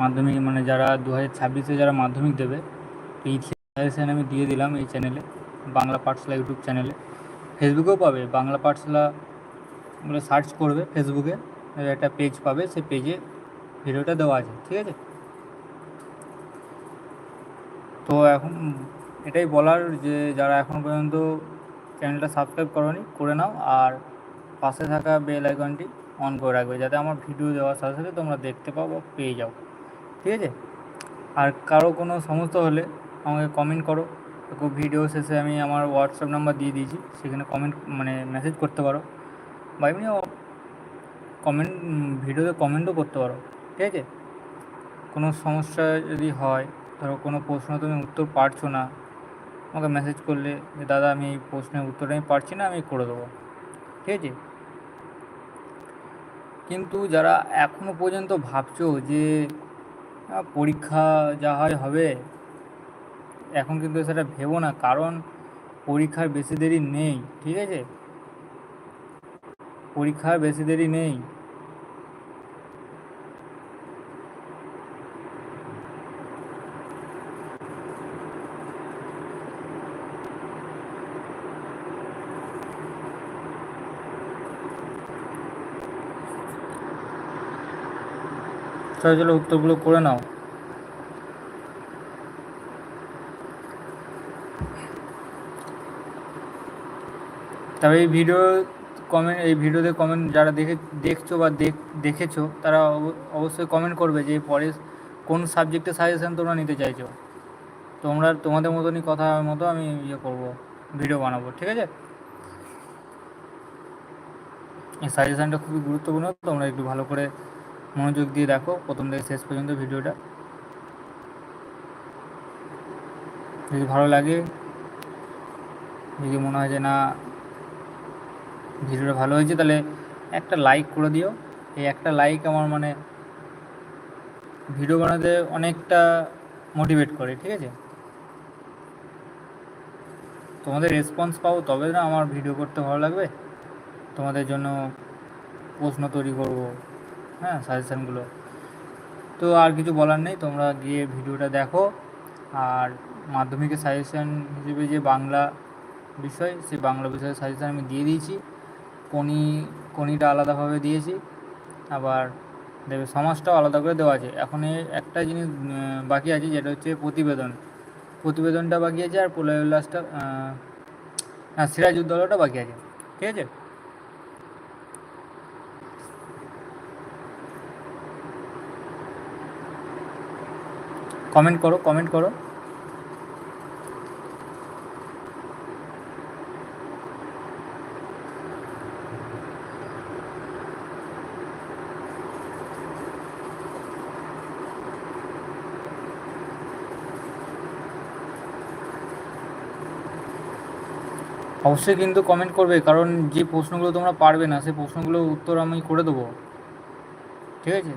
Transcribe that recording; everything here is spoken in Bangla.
মাধ্যমিক মানে যারা দু হাজার ছাব্বিশে যারা মাধ্যমিক দেবে, এই সাজেশান আমি দিয়ে দিলাম এই চ্যানেলে বাংলা পাঠশালা ইউটিউব চ্যানেলে ফেসবুকেও পাবে, বাংলা পাঠশালা বলে সার্চ করবে ফেসবুকে একটা পেজ পাবে, সেই পেজে ভিডিওটা দেওয়া আছে, ঠিক আছে? তো এখন এটাই বলার যে যারা এখন পর্যন্ত চ্যানেলটা সাবস্ক্রাইব করনি, করে নাও আর পাশে থাকা বেল আইকনটি অন করে রাখবে, যাতে আমার ভিডিও দেওয়ার সাথে সাথে তোমরা দেখতে পাও বা পেয়ে যাও। ঠিক আছে? আর কারও কোনো সমস্যা হলে আমাকে কমেন্ট করো। ভিডিও শেষে আমি আমার হোয়াটসঅ্যাপ নাম্বার দিয়ে দিয়েছি। সেখানে কমেন্ট মানে মেসেজ করতে পারো। বা এমনি কমেন্ট ভিডিওতে কমেন্টও করতে পারো। ঠিক আছে? কোনো সমস্যা যদি হয়, ধরো কোনো প্রশ্ন তুমি উত্তর পারছ না, আমাকে মেসেজ করলে যে, দাদা, আমি এই প্রশ্নের উত্তরটা আমি পারছি না, আমি করে দেবো। ঠিক আছে? কিন্তু যারা এখনও পর্যন্ত ভাবছ যে পরীক্ষা যা হয় হবে, এখন কিন্তু সেটা ভেবো না, কারণ পরীক্ষার বেশি দেরি নেই, ঠিক আছে? পরীক্ষার বেশি দেরি নেই। চলো চলো উত্তরগুলো করে নাও। তবে এই ভিডিও কমেন্ট এই ভিডিওতে কমেন্ট যারা দেখে, দেখছ বা দেখ, দেখেছ, তারা অবশ্যই কমেন্ট করবে যে পরে কোন সাবজেক্টে সাজেশান তোমরা নিতে চাইছো। তোমরা, তোমাদের মতনই কথা মতো আমি ইয়ে করব ভিডিও বানাবো, ঠিক আছে? এই সাজেশানটা খুবই গুরুত্বপূর্ণ, তোমরা একটু ভালো করে মনোযোগ দিয়ে দেখো, প্রথম থেকে শেষ পর্যন্ত ভিডিওটা। যদি ভালো লাগে, যদি মনে হয় যে না, ভিডিওটা ভালো হয়েছে, তাহলে একটা লাইক করে দিও। এই একটা লাইক আমার মানে ভিডিও বানাতে অনেকটা মোটিভেট করে, ঠিক আছে? তোমাদের রেসপন্স পাবো, তবে না আমার ভিডিও করতে ভালো লাগবে। তোমাদের জন্য প্রশ্ন তৈরি করব। হ্যাঁ সাজেশানগুলো তো আর কিছু বলার নেই, তোমরা গিয়ে ভিডিওটা দেখো। আর মাধ্যমিকের সাজেশান হিসেবে যে বাংলা বিষয় সেই বাংলা বিষয়ের সাজেশান আমি দিয়ে দিয়েছি। কোনি কোনিটা আলাদাভাবে দিয়েছি। আবার দেবে সমাজটাও আলাদা করে দেওয়া আছে। এখন একটা জিনিস বাকি আছে, যেটা হচ্ছে প্রতিবেদন। প্রতিবেদনটা বাকি আছে আর প্রলয় উল্লাসটা হ্যাঁ সিরাজউদ্দৌলাটা বাকি আছে। ঠিক আছে? কমেন্ট করো কমেন্ট করো। অবশ্যই কিন্তু কমেন্ট করবে, কারণ যে প্রশ্নগুলো তোমরা পারবে না সেই প্রশ্নগুলোর উত্তর আমি করে দেবো। ঠিক আছে?